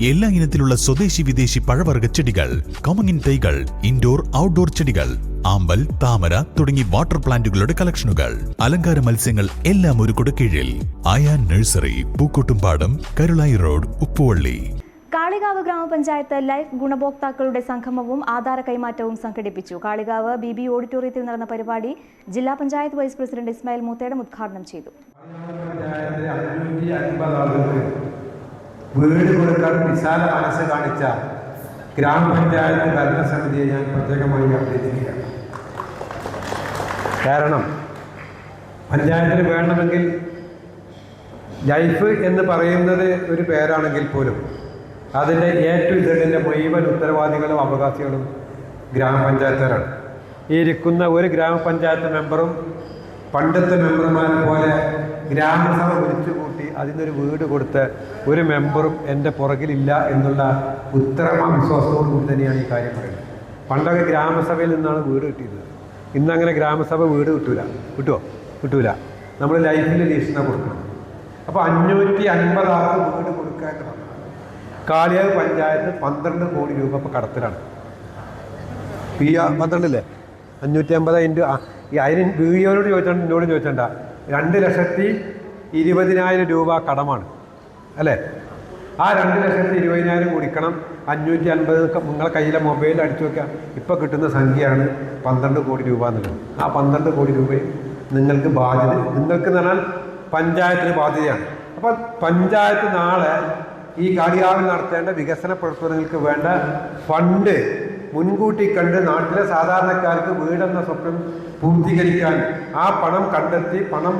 എല്ലാ ഇനത്തിലുള്ള സ്വദേശി വിദേശി പഴവർഗ ചെടികൾ കോമങ്ങിൻ തൈകൾ ഇൻഡോർ ഔട്ട്ഡോർ ചെടികൾ ആമ്പൽ താമര തുടങ്ങി വാട്ടർ പ്ലാന്റുകളുടെ കളക്ഷനുകൾ അലങ്കാര മത്സ്യങ്ങൾ എല്ലാം ഒരു കുടക്കീഴിൽ. Ayan nursery Pookkottumpadam Karulayi road Uppuvalli. Kalikavu ഗ്രാമപഞ്ചായത്ത് ലൈഫ് ഗുണഭോക്താക്കളുടെ സംഗമവും ആധാര കൈമാറ്റവും സംഘടിപ്പിച്ചു. കാളികാവ് ബി ബി ഓഡിറ്റോറിയത്തിൽ നടന്ന പരിപാടി ജില്ലാ പഞ്ചായത്ത് വൈസ് പ്രസിഡന്റ് ഇസ്മായിൽ മൂത്തേടം ഉദ്ഘാടനം ചെയ്തു പഞ്ചായത്തിലെ അഞ്ഞൂറ്റി അൻപത് ആളുകൾക്ക് വീട് കൊടുക്കാൻ വിശാല മനസ്സ് കാണിച്ച ഗ്രാമപഞ്ചായത്ത് ഭരണസമിതിയെ ഞാൻ പ്രത്യേകമായി അഭ്യർത്ഥിക്കുകയാണ് കാരണം പഞ്ചായത്തിന് വേണമെങ്കിൽ ലൈഫ് എന്ന് പറയുന്നത് ഒരു പേരാണെങ്കിൽ പോലും അതിന്റെ എ ടു ഇസഡിന്റെ മുഴുവൻ ഉത്തരവാദികളും അവകാശികളും ഗ്രാമപഞ്ചായത്തുകാരാണ്. ഈ ഇരിക്കുന്ന ഒരു ഗ്രാമപഞ്ചായത്ത് മെമ്പറും പണ്ടത്തെ മെമ്പർമാരെ പോലെ ഗ്രാമസഭ വിളിച്ചു കൂട്ടി അതിനൊരു വീട് കൊടുത്ത് ഒരു മെമ്പറും എന്റെ പുറകിലില്ല എന്നുള്ള ഉത്തരമ വിശ്വാസത്തോടു കൂടി തന്നെയാണ് ഈ കാര്യം പറയുന്നത്. പണ്ടൊക്കെ ഗ്രാമസഭയിൽ നിന്നാണ് വീട് കിട്ടിയത് ഇന്നങ്ങനെ ഗ്രാമസഭ വീട് കിട്ടൂല. കിട്ടുമോ കിട്ടൂല. നമ്മൾ ലൈഫിൽ ലീഷണ കൊടുക്കണം അപ്പോൾ അഞ്ഞൂറ്റി അൻപതാറ് വീട് കൊടുക്കാൻ കാളിയാവ് പഞ്ചായത്ത് പന്ത്രണ്ട് കോടി രൂപ ഇപ്പോൾ കടത്തിലാണ്. പി ആർ പന്ത്രണ്ടില്ലേ? അഞ്ഞൂറ്റി അമ്പത് ഇന്റു ആ ഈ അതിന് വീഡിയോനോട് ചോദിച്ചാൽ എന്നോട് ചോദിച്ചണ്ട. രണ്ട് ലക്ഷത്തി ഇരുപതിനായിരം രൂപ കടമാണ് അല്ലേ? ആ രണ്ട് ലക്ഷത്തി ഇരുപതിനായിരം കുടിക്കണം. അഞ്ഞൂറ്റി അൻപത് നിങ്ങളെ കയ്യിലെ മൊബൈൽ അടിച്ചു വെക്കാം. ഇപ്പോൾ കിട്ടുന്ന സംഖ്യയാണ് പന്ത്രണ്ട് കോടി രൂപ എന്നുള്ളത് ആ പന്ത്രണ്ട് കോടി രൂപയും നിങ്ങൾക്ക് ബാധ്യത നിങ്ങൾക്ക് എന്ന് പറഞ്ഞാൽ പഞ്ചായത്തിന് ബാധ്യതയാണ്. അപ്പോൾ പഞ്ചായത്ത് നാളെ ഈ കാളികാവിൽ നടത്തേണ്ട വികസന പ്രവർത്തനങ്ങൾക്ക് വേണ്ട ഫണ്ട് മുൻകൂട്ടി കണ്ട് നാട്ടിലെ സാധാരണക്കാർക്ക് വീടെന്ന സ്വപ്നം പൂർത്തീകരിക്കാൻ ആ പണം കണ്ടെത്തി പണം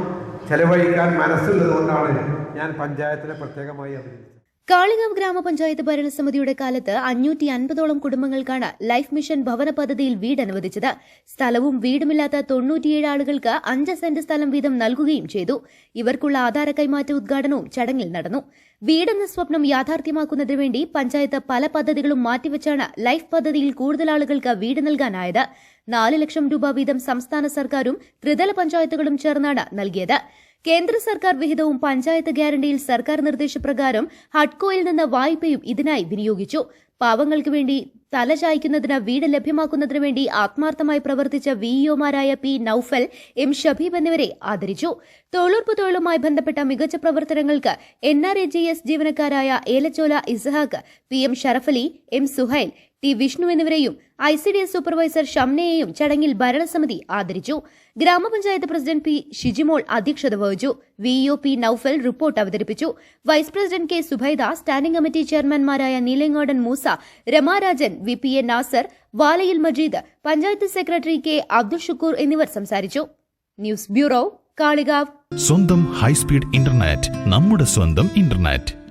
ചെലവഴിക്കാൻ മനസ്സുള്ളതുകൊണ്ടാണ് ഞാൻ പഞ്ചായത്തിനെ പ്രത്യേകമായി അഭിനന്ദിച്ചത്. കാളികാവ് ഗ്രാമപഞ്ചായത്ത് ഭരണസമിതിയുടെ കാലത്ത് അഞ്ഞൂറ്റി അൻപതോളം കുടുംബങ്ങൾക്കാണ് ലൈഫ് മിഷൻ ഭവന പദ്ധതിയിൽ വീട് അനുവദിച്ചത്. സ്ഥലവും വീടുമില്ലാത്ത തൊണ്ണൂറ്റിയേഴ് ആളുകൾക്ക് അഞ്ച് സെന്റ് സ്ഥലം വീതം നൽകുകയും ചെയ്തു. ഇവർക്കുള്ള ആധാര കൈമാറ്റ ഉദ്ഘാടനവും ചടങ്ങിൽ നടന്നു. വീടെന്ന സ്വപ്നം യാഥാർത്ഥ്യമാക്കുന്നതിനു വേണ്ടി പഞ്ചായത്ത് പല പദ്ധതികളും മാറ്റിവെച്ചാണ് ലൈഫ് പദ്ധതിയിൽ കൂടുതൽ ആളുകൾക്ക് വീട് നൽകാനായത്. നാല് ലക്ഷം രൂപ വീതം സംസ്ഥാന സർക്കാരും ത്രിതല പഞ്ചായത്തുകളും ചേർന്നാണ് നൽകിയത്. കേന്ദ്ര സർക്കാർ വിഹിതവും പഞ്ചായത്ത് ഗ്യാരണ്ടിയിൽ സർക്കാർ നിർദ്ദേശപ്രകാരം ഹഡ്കോയിൽ നിന്ന് വായ്പയും ഇതിനായി വിനിയോഗിച്ചു. പാവങ്ങൾക്ക് വേണ്ടി തലചായ്ക്കുന്നതിന് വീട് ലഭ്യമാക്കുന്നതിനു വേണ്ടി ആത്മാർത്ഥമായി പ്രവർത്തിച്ച വിഇഒമാരായ പി നൌഫൽ എം ഷബീബ് എന്നിവരെ ആദരിച്ചു. തൊഴിലുറപ്പ് തൊഴിലുമായി ബന്ധപ്പെട്ട മികച്ച പ്രവർത്തനങ്ങൾക്ക് N R E G S ജീവനക്കാരായ Elachola Ishaq P M Sharafali M Suhail T Vishnu എന്നിവരെയും I C D S supervisor ഷംനയെയും ചടങ്ങിൽ ഭരണസമിതി ആദരിച്ചു. ഗ്രാമപഞ്ചായത്ത് പ്രസിഡന്റ് പി ഷിജിമോൾ അധ്യക്ഷത വഹിച്ചു. V O P Noufal report അവതരിപ്പിച്ചു. Vice president K Subaida standing committee ചെയർമാൻമാരായ Neelangadan Moosa Ramarajan V P A Nasar Valayil Majeed panchayat secretary K Abdul Shukoor എന്നിവർ സംസാരിച്ചു. News bureau Kalikavu. സ്വന്തം ഹൈസ്പീഡ് ഇന്റർനെറ്റ് നമ്മുടെ സ്വന്തം internet.